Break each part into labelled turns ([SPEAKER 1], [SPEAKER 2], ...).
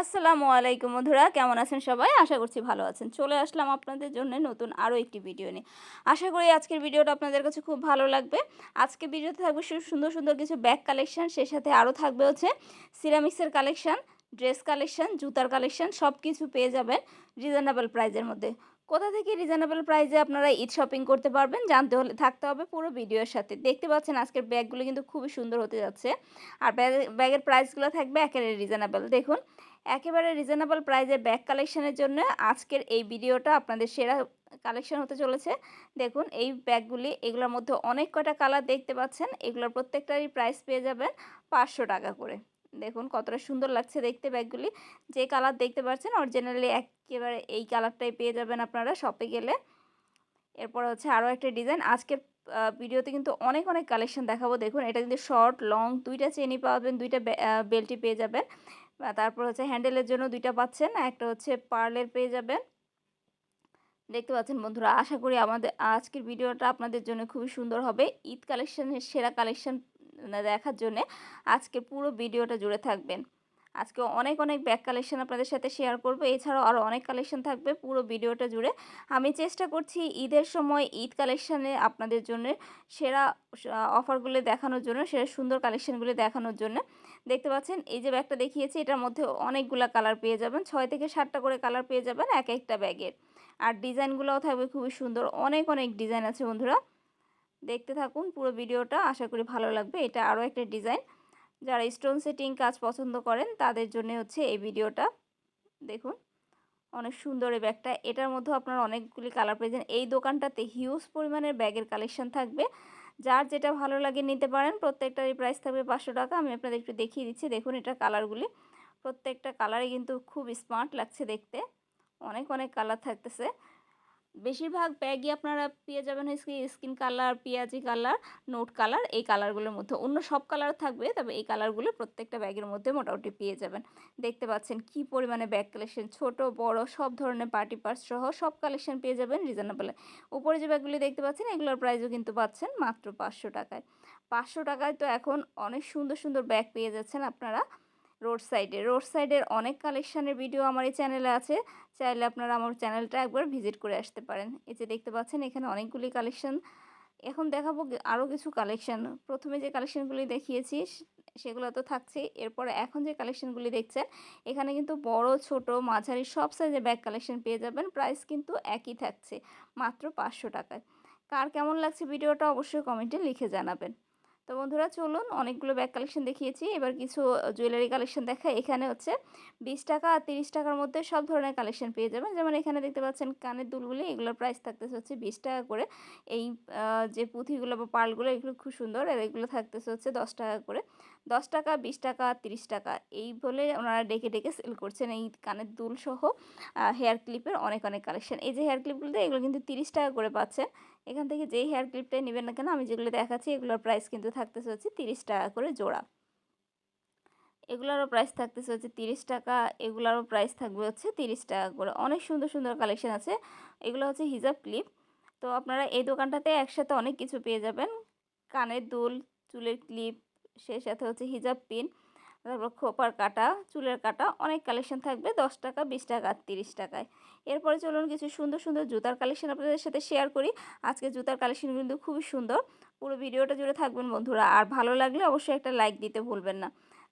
[SPEAKER 1] আসসালামু আলাইকুম বন্ধুরা, কেমন আছেন সবাই? আশা করছি ভালো আছেন। চলে আসলাম আপনাদের জন্য নতুন আরও একটি ভিডিও নিয়ে। আশা করি আজকের ভিডিওটা আপনাদের কাছে খুব ভালো লাগবে। আজকে ভিডিওতে থাকবে সুন্দর সুন্দর কিছু ব্যাগ কালেকশান সে সাথে আরও থাকবে হচ্ছে সিরামিক্সের কালেকশান ড্রেস কালেকশন জুতার কালেকশান সব কিছু পেয়ে যাবেন রিজনেবল প্রাইজের মধ্যে। কোথা থেকে রিজনেবল প্রাইসে আপনারা ঈদ শপিং করতে পারবেন জানতে হলে থাকতে হবে পুরো ভিডিওর সাথে। দেখতে পাচ্ছেন আজকের ব্যাগগুলো কিন্তু খুবই সুন্দর হতে যাচ্ছে। আর ব্যাগের প্রাইসগুলো থাকবে একেবারে রিজনেবল দেখুন একেবারে রিজনেবল প্রাইজের ব্যাগ কালেকশনের জন্য আজকের এই ভিডিওটা আপনাদের সেরা কালেকশন হতে চলেছে। দেখুন, এই ব্যাগগুলি এগুলোর মধ্যে অনেক কটা কালার দেখতে পাচ্ছেন, এগুলোর প্রত্যেকটারই প্রাইস পেয়ে যাবেন পাঁচশো টাকা করে। দেখুন, কতটা সুন্দর লাগছে দেখতে ব্যাগগুলি যে কালার দেখতে পাচ্ছেন অরিজিনালি একেবারে এই কালারটাই পেয়ে যাবেন আপনারা শপে গেলে। এরপর হচ্ছে আরও একটা ডিজাইন আজকে ভিডিওতে কিন্তু অনেক অনেক কালেকশন দেখাবো। দেখুন, এটা কিন্তু শর্ট লং দুইটা চেনি পাবেন, দুইটা বেল্টই পেয়ে যাবেন। তারপর হচ্ছে হ্যান্ডেলের জন্য দুইটা পাচ্ছেন, একটা হচ্ছে পার্লের পেয়ে যাবেন। দেখতে পাচ্ছেন বন্ধুরা, আশা করি আমাদের আজকের ভিডিওটা আপনাদের জন্য খুবই সুন্দর হবে। ঈদ কালেকশানের সেরা কালেকশান দেখার জন্যে আজকে পুরো ভিডিওটা জুড়ে থাকবেন। আজকে অনেক অনেক ব্যাগ কালেকশন আপনাদের সাথে শেয়ার করব। এছাড়াও আরও অনেক কালেকশন থাকবে পুরো ভিডিওটা জুড়ে। আমি চেষ্টা করছি ঈদের সময় ঈদ কালেকশানে আপনাদের জন্য সেরা অফারগুলো দেখানোর জন্য, সেরা সুন্দর কালেকশানগুলি দেখানোর জন্য। দেখতে পাচ্ছেন, এই যে ব্যাগটা দেখিয়েছি, এটার মধ্যে অনেকগুলো কালার পেয়ে যাবেন। ছয় থেকে সাতটা করে কালার পেয়ে যাবেন এক একটা ব্যাগের আর ডিজাইনগুলোও থাকবে খুবই সুন্দর। অনেক অনেক ডিজাইন আছে বন্ধুরা। দেখতে থাকুন পুরো ভিডিওটা, আশা করি ভালো লাগবে। এটা আরও একটা ডিজাইন যারা স্টোন সেটিং কাজ পছন্দ করেন, তাদের জন্য হচ্ছে এই ভিডিওটা দেখুন, অনেক সুন্দর এই ব্যাগটা এটার মধ্যেও আপনার অনেকগুলি কালার পেয়েছেন এই দোকানটাতে হিউজ পরিমাণের ব্যাগের কালেকশন থাকবে। যার যেটা ভালো লাগে নিতে পারেন, প্রত্যেকটারই প্রাইস থাকবে পাঁচশো টাকা। আমি আপনাদের একটু দেখিয়ে দিচ্ছি। দেখুন এটা কালারগুলি প্রত্যেকটা কালারে কিন্তু খুব স্মার্ট লাগছে দেখতে। অনেক অনেক কালার থাকতেছে। বেশিরভাগ ব্যাগই আপনারা পেয়ে যাবেন হচ্ছে স্কিন কালার পেঁয়াজি কালার নোট কালার এই কালারগুলোর মধ্যে। অন্য সব কালার থাকবে, তবে এই কালারগুলো প্রত্যেকটা ব্যাগের মধ্যে মোটামুটি পেয়ে যাবেন। দেখতে পাচ্ছেন কি পরিমাণে ব্যাগ কালেকশন ছোট, বড়, সব ধরনের পার্টি পার্স সহ সব কালেকশন পেয়ে যাবেন রিজনেবলে উপরে যে ব্যাগগুলি দেখতে পাচ্ছেন, এগুলোর প্রাইসও কিন্তু পাচ্ছেন মাত্র পাঁচশো টাকায়। পাঁচশো টাকায় তো এখন অনেক সুন্দর সুন্দর ব্যাগ পেয়ে যাচ্ছেন আপনারা। রোড সাইডে রোড সাইডের অনেক কালেকশানের ভিডিও আমার এই চ্যানেলে আছে। চাইলে আপনারা আমার চ্যানেলটা একবার ভিজিট করে আসতে পারেন। এই যে দেখতে পাচ্ছেন, এখানে অনেকগুলি কালেকশান এখন দেখাবো আরও কিছু কালেকশান প্রথমে যে কালেকশানগুলি দেখিয়েছি, সেগুলো তো থাকছে এরপরে এখন যে কালেকশানগুলি দেখছেন, এখানে কিন্তু বড়, ছোট, মাঝারি সব সাইজের ব্যাগ কালেকশন পেয়ে যাবেন। প্রাইস কিন্তু একই থাকছে, মাত্র পাঁচশো টাকায়। কার কেমন লাগছে ভিডিওটা অবশ্যই কমেন্টে লিখে জানাবেন। তো বন্ধুরা চলুন অনেকগুলো ব্যাগ কালেকশন দেখিয়েছি। এবার কিছু জুয়েলারি কালেকশন দেখা এখানে হচ্ছে বিশ টাকা আর তিরিশ টাকার মধ্যে সব ধরনের কালেকশন পেয়ে যাবেন। যেমন এখানে দেখতে পাচ্ছেন কানের দুলগুলি, এগুলোর প্রাইস থাকতেছে হচ্ছে বিশ টাকা করে। এই যে পুঁথিগুলো বা পালগুলো এগুলো খুব সুন্দর। আর এগুলো থাকতেছে হচ্ছে দশ টাকা করে। দশ টাকা, বিশ টাকা তিরিশ টাকা। এই বলে ওনারা ডেকে ডেকে সেল করছেন। এই কানের দুল সহ হেয়ার ক্লিপের অনেক অনেক কালেকশন এই যে হেয়ার ক্লিপগুলো এগুলো কিন্তু তিরিশ টাকা করে পাচ্ছেন এখান থেকে যেই হেয়ার ক্লিপটাই নেবেন না কেন আমি যেগুলো দেখাচ্ছি, এগুলোর প্রাইস কিন্তু থাকতেছে হচ্ছে তিরিশ টাকা করে জোড়া। এগুলোরও প্রাইস থাকতেছে হচ্ছে তিরিশ টাকা, এগুলোরও প্রাইস থাকবে হচ্ছে তিরিশ টাকা করে। অনেক সুন্দর সুন্দর কালেকশন আছে। এগুলো হচ্ছে হিজাব ক্লিপ তো আপনারা এই দোকানটাতে একসাথে অনেক কিছু পেয়ে যাবেন। কানের দুল, চুলের ক্লিপ সেই সাথে হচ্ছে হিজাব পিন তারপর খোপার কাটা, চুলের কাটা, অনেক কালেকশন থাকবে, দশ টাকা, বিশ টাকা, তিরিশ টাকায়। এরপরে চলুন কিছু সুন্দর সুন্দর জুতার কালেকশন আপনাদের সাথে শেয়ার করি। আজকে জুতার কালেকশন কিন্তু খুবই সুন্দর। পুরো ভিডিওটা জুড়ে থাকবেন বন্ধুরা। আর ভালো লাগলে অবশ্যই একটা লাইক দিতে ভুলবেন না।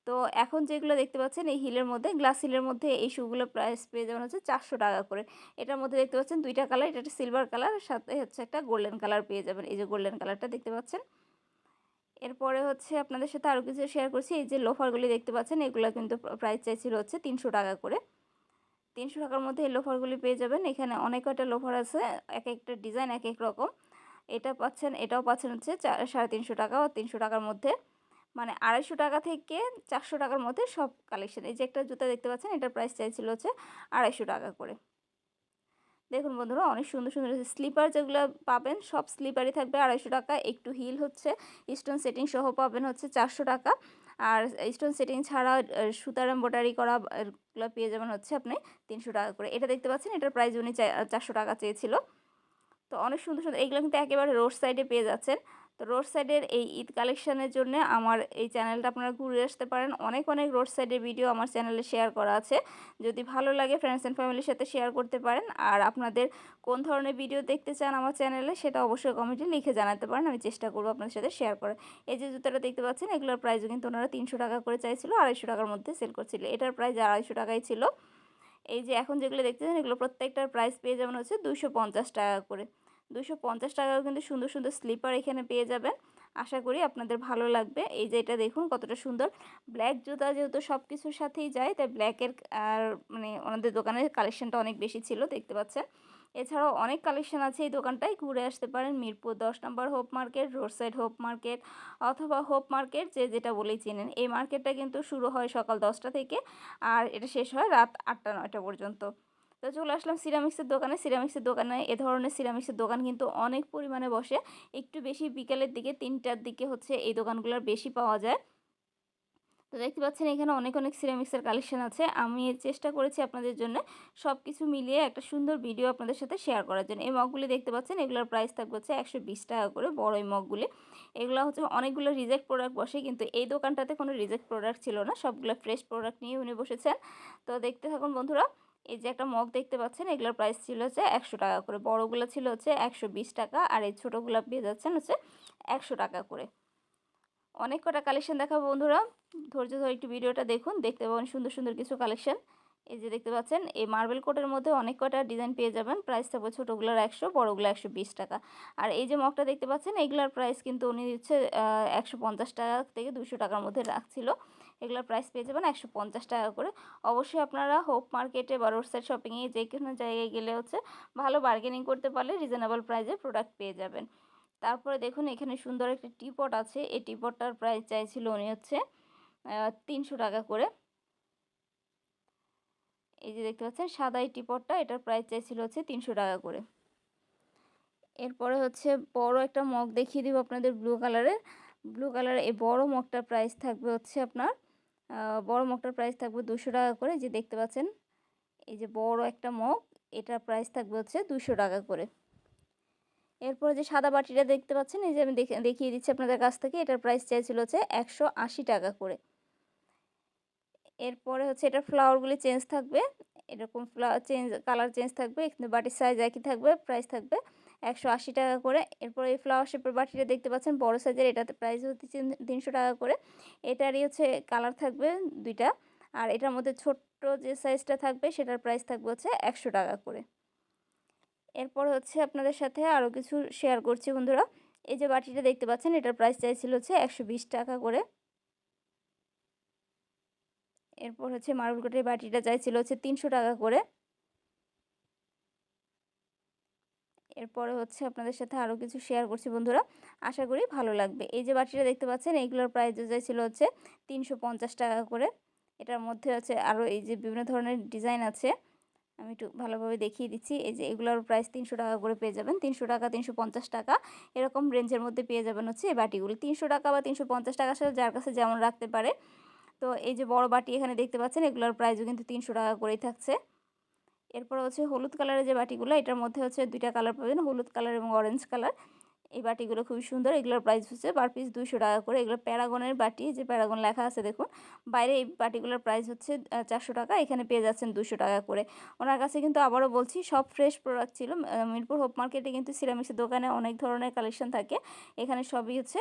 [SPEAKER 1] তো এখন যেগুলো দেখতে পাচ্ছেন, এই হিলের মধ্যে গ্লাস হিলের মধ্যে এই শুগুলো প্রাইস পেয়ে যাবেন হচ্ছে চারশো টাকা করে। এটার মধ্যে দেখতে পাচ্ছেন দুইটা কালার এটা একটা সিলভার কালার সাথে হচ্ছে একটা গোল্ডেন কালার পেয়ে যাবেন। এই যে গোল্ডেন কালারটা দেখতে পাচ্ছেন। এরপরে হচ্ছে আপনাদের সাথে আরও কিছু শেয়ার করছি। এই যে লোফারগুলি দেখতে পাচ্ছেন, এগুলো কিন্তু প্রাইস চাইছিল হচ্ছে তিনশো টাকা করে। তিনশো টাকার মধ্যে এই লোফারগুলি পেয়ে যাবেন। এখানে অনেক কয়টা লোফার আছে, এক একটা ডিজাইন এক এক রকম। এটা পাচ্ছেন, এটাও পাচ্ছেন হচ্ছে চার সাড়ে তিনশো টাকা বা তিনশো টাকার মধ্যে। মানে আড়াইশো টাকা থেকে চারশো টাকার মধ্যে সব কালেকশন এই যে একটা জুতা দেখতে পাচ্ছেন, এটার প্রাইস চাইছিল হচ্ছে আড়াইশো টাকা করে। দেখুন বন্ধুরা, অনেক সুন্দর সুন্দর স্লিপার যেগুলো পাবেন, সব স্লিপারই থাকবে। আড়াইশো টাকা, একটু হিল হচ্ছে। স্টোন সেটিং সহ পাবেন হচ্ছে চারশো টাকা। আর স্টোন সেটিং ছাড়া সুতার এম্বয়ডারি করা, এগুলো পেয়ে যাবেন হচ্ছে আপনি তিনশো টাকা করে। এটা দেখতে পাচ্ছেন, এটার প্রাইস উনি চারশো টাকা চেয়েছিল। তো অনেক সুন্দর সুন্দর এইগুলো কিন্তু একেবারে রোড সাইডে পেয়ে যাচ্ছেন। তো রোড সাইডের এই ঈদ কালেকশানের জন্য আমার এই চ্যানেলটা আপনারা ঘুরে আসতে পারেন। অনেক অনেক রোড সাইডের ভিডিও আমার চ্যানেলে শেয়ার করা আছে। যদি ভালো লাগে ফ্রেন্ডস অ্যান্ড ফ্যামিলির সাথে শেয়ার করতে পারেন। আর আপনাদের কোন ধরনের ভিডিও দেখতে চান আমার চ্যানেলে সেটা অবশ্যই কমেন্টে লিখে জানাতে পারেন। আমি চেষ্টা করব আপনাদের সাথে শেয়ার করার। এই যে জুতোটা দেখতে পাচ্ছেন, এগুলোর প্রাইসও কিন্তু ওনারা তিনশো টাকা করে চাইছিল, আড়াইশো টাকার মধ্যে সেল করছিল। এটার প্রাইস আড়াইশো টাকাই ছিল। এই যে এখন যেগুলো দেখতেছেন এগুলো প্রত্যেকটার প্রাইস পেয়ে যাবেন হচ্ছে দুশো টাকা করে। দুশো পঞ্চাশ টাকাও কিন্তু সুন্দর সুন্দর স্লিপার এখানে পেয়ে যাবেন। আশা করি আপনাদের ভালো লাগবে। এই যে এটা দেখুন, কতটা সুন্দর। ব্ল্যাক জুতা যেহেতু সব কিছুর সাথেই যায়, তাই ব্ল্যাকের আর মানে ওনাদের দোকানের কালেকশনটা অনেক বেশি ছিল, দেখতে পাচ্ছেন। এছাড়াও অনেক কালেকশন আছে এই দোকানটায়। ঘুরে আসতে পারেন মিরপুর দশ number hope market, road side hope market অথবা হোপ মার্কেট, যে যেটা বলেই চেনেন। এই মার্কেটটা কিন্তু শুরু হয় সকাল দশটা থেকে আর এটা শেষ হয় রাত আটটা, নয়টা পর্যন্ত। তো চলে আসলাম সিরামিক্সের দোকানে। সিরামিক্সের দোকানে এ ধরনের সিরামিক্সের দোকান কিন্তু অনেক পরিমাণে বসে। একটু বেশি বিকেলের দিকে, তিনটার দিকে হচ্ছে এই দোকানগুলোর বেশি পাওয়া যায়। তো দেখতে পাচ্ছেন এখানে অনেক অনেক সিরামিক্সের কালেকশন আছে। আমি চেষ্টা করেছি আপনাদের জন্য সব কিছু মিলিয়ে একটা সুন্দর ভিডিও আপনাদের সাথে শেয়ার করার জন্য। এই মগগুলি দেখতে পাচ্ছেন, এগুলোর প্রাইস থাকবে হচ্ছে একশো বিশ টাকা করে বড় এই মগগুলি। এগুলো হচ্ছে অনেকগুলো রিজেক্ট প্রোডাক্ট বসে, কিন্তু এই দোকানটাতে কোনো রিজেক্ট প্রোডাক্ট ছিল না। সবগুলো ফ্রেশ প্রোডাক্ট নিয়ে উনি বসেছেন। তো দেখতে থাকুন বন্ধুরা। এই যে একটা মগ দেখতে পাচ্ছেন, এগুলোর প্রাইস ছিল হচ্ছে একশো টাকা করে। বড়গুলো ছিল হচ্ছে একশো বিশ টাকা আর এই ছোটোগুলো পেয়ে যাচ্ছেন হচ্ছে একশো টাকা করে। অনেক কটা কালেকশন দেখাবো বন্ধুরা। ধৈর্য ধরে একটু ভিডিওটা দেখুন, দেখতে পাবেন সুন্দর সুন্দর কিছু কালেকশন এই যে দেখতে পাচ্ছেন, এই মার্বেল কোটের মধ্যে অনেক কটা ডিজাইন পেয়ে যাবেন। প্রাইস থাকবে ছোটোগুলোর একশো, বড়োগুলো একশো বিশ টাকা। আর এই যে মগটা দেখতে পাচ্ছেন, এগুলার প্রাইস কিন্তু উনি দিচ্ছে একশো পঞ্চাশ টাকা থেকে দুশো টাকার মধ্যে রাখছিল। এগুলোর প্রাইস পেয়ে যাবেন একশো পঞ্চাশ টাকা করে। অবশ্যই আপনারা হোপ মার্কেটে বা রোড সাইড শপিংয়ে যে কোনো জায়গায় গেলে হচ্ছে ভালো বার্গেনিং করতে পারলে রিজনেবল প্রাইসে প্রোডাক্ট পেয়ে যাবেন। তারপরে দেখুন এখানে সুন্দর একটা টিপট আছে। এই টিপটটার প্রাইস চাইছিল উনি হচ্ছে তিনশো টাকা করে। এই যে দেখতে পাচ্ছেন সাদা এই টিপটটা এটার প্রাইস চাইছিল হচ্ছে তিনশো টাকা করে। এরপরে হচ্ছে বড় একটা মগ দেখিয়ে দিব আপনাদের ব্লু কালারের ব্লু কালারের এই বড় মগটার প্রাইস থাকবে হচ্ছে আপনার বড় মগটার প্রাইস থাকবে দুশো টাকা করে। যে দেখতে পাচ্ছেন, এই যে বড় একটা মগ, এটার প্রাইস থাকবে হচ্ছে দুশো টাকা করে। এরপরে যে সাদা বাটিটা দেখতে পাচ্ছেন, এই যে আমি দেখিয়ে দিচ্ছি আপনাদের কাছ থেকে, এটার প্রাইস চাইছিল হচ্ছে একশো আশি টাকা করে। এরপরে হচ্ছে এটার ফ্লাওয়ারগুলি চেঞ্জ থাকবে, এরকম ফ্লাওয়ার চেঞ্জ কালার চেঞ্জ থাকবে বাটির সাইজ একই থাকবে প্রাইস থাকবে একশো আশি টাকা করে। এরপরে এই ফ্লাওয়ার শেপের বাটিটা দেখতে পাচ্ছেন, বড় সাইজের এটাতে প্রাইস হচ্ছে তিনশো টাকা করে। এটারই হচ্ছে কালার থাকবে দুইটা। আর এটার মধ্যে ছোট্ট যে সাইজটা থাকবে, সেটার প্রাইস থাকবে হচ্ছে একশো টাকা করে। এরপর হচ্ছে আপনাদের সাথে আরও কিছু শেয়ার করছি বন্ধুরা। এই যে বাটিটা দেখতে পাচ্ছেন, এটার প্রাইস চাইছিল হচ্ছে একশো বিশ টাকা করে। এরপর হচ্ছে মার্বেল কোটের বাটিটা চাইছিল হচ্ছে তিনশো টাকা করে। এরপরে হচ্ছে আপনাদের সাথে আরও কিছু শেয়ার করছি বন্ধুরা। আশা করি ভালো লাগবে। এই যে বাটিটা দেখতে পাচ্ছেন এইগুলোর প্রাইস চাইছিল হচ্ছে তিনশো পঞ্চাশ টাকা করে। এটার মধ্যে হচ্ছে আরও এই যে বিভিন্ন ধরনের ডিজাইন আছে। আমি একটু ভালোভাবে দেখিয়ে দিচ্ছি। এই যে এগুলোর প্রাইস তিনশো টাকা করে পেয়ে যাবেন। তিনশো টাকা, তিনশো পঞ্চাশ টাকা এরকম রেঞ্জের মধ্যে পেয়ে যাবেন হচ্ছে এই বাটিগুলো। তিনশো টাকা বা তিনশো পঞ্চাশ টাকা সাথে যার কাছে যেমন রাখতে পারে। তো এই যে বড় বাটি এখানে দেখতে পাচ্ছেন, এগুলোর প্রাইসও কিন্তু তিনশো টাকা করেই থাকছে। এরপর হচ্ছে হলুদ কালারের যে বাটিগুলো, এটার মধ্যে হচ্ছে দুইটা কালার পাবেন হলুদ কালার এবং অরেঞ্জ কালার। এই বাটিগুলো খুবই সুন্দর, এগুলোর প্রাইস হচ্ছে পার পিস দুশো টাকা করে। এগুলো প্যারাগনের বাটি, যে প্যারাগন লেখা আছে দেখুন। বাইরে এই বাটিগুলোর প্রাইস হচ্ছে চারশো টাকা, এখানে পেয়ে যাচ্ছেন দুশো টাকা করে। ওনার কাছে কিন্তু আবারও বলছি, সব ফ্রেশ প্রোডাক্ট ছিল। মিরপুর হোপ মার্কেটে কিন্তু সিরামিক্সের দোকানে অনেক ধরনের কালেকশন থাকে। এখানে সবই হচ্ছে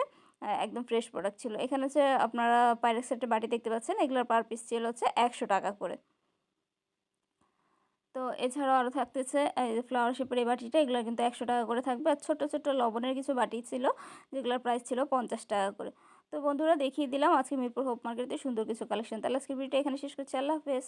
[SPEAKER 1] একদম ফ্রেশ প্রোডাক্ট ছিল। এখানে হচ্ছে আপনারা পাইরেক্স একটা বাটি দেখতে পাচ্ছেন, এগুলোর পার পিস ছিল হচ্ছে একশো টাকা করে। তো এছাড়াও আরও থাকতেছে ফ্লাওয়ার শেপের এই বাটিটা, এগুলো কিন্তু একশো টাকা করে থাকবে। আর ছোটো ছোটো লবণের কিছু বাটি ছিল, যেগুলোর প্রাইস ছিল পঞ্চাশ টাকা করে। তো বন্ধুরা দেখিয়ে দিলাম আজকে মিরপুর হোপ মার্কেটে সুন্দর কিছু কালেকশন তাহলে আজকে ভিডিওটা এখানে শেষ করছি। আল্লাহ হাফেজ।